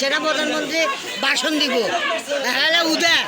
সেনা প্রধানমন্ত্রী বাসন দিব হ্যাঁ উদয়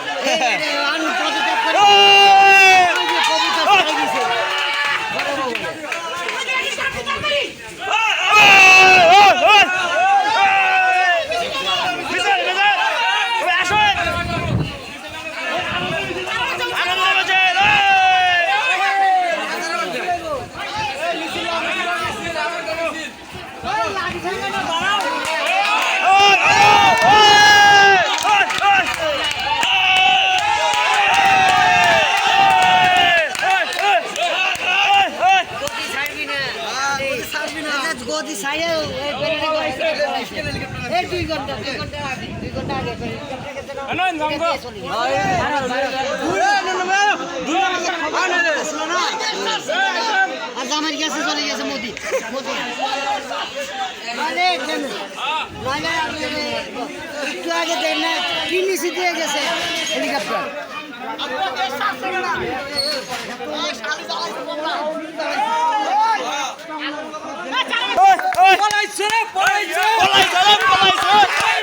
গদি সাইডে এই দুই ঘণ্টা দুই ঘণ্টা আগে দুই ঘণ্টা আর আমার গেছে চলে গেছে মোদি একটু আগে দেন না কিনিসি দিয়ে গেছে হেলিকপ্টার পলাইছে পলাইছে পলাইছে পলাইছে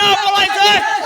final, Polizete!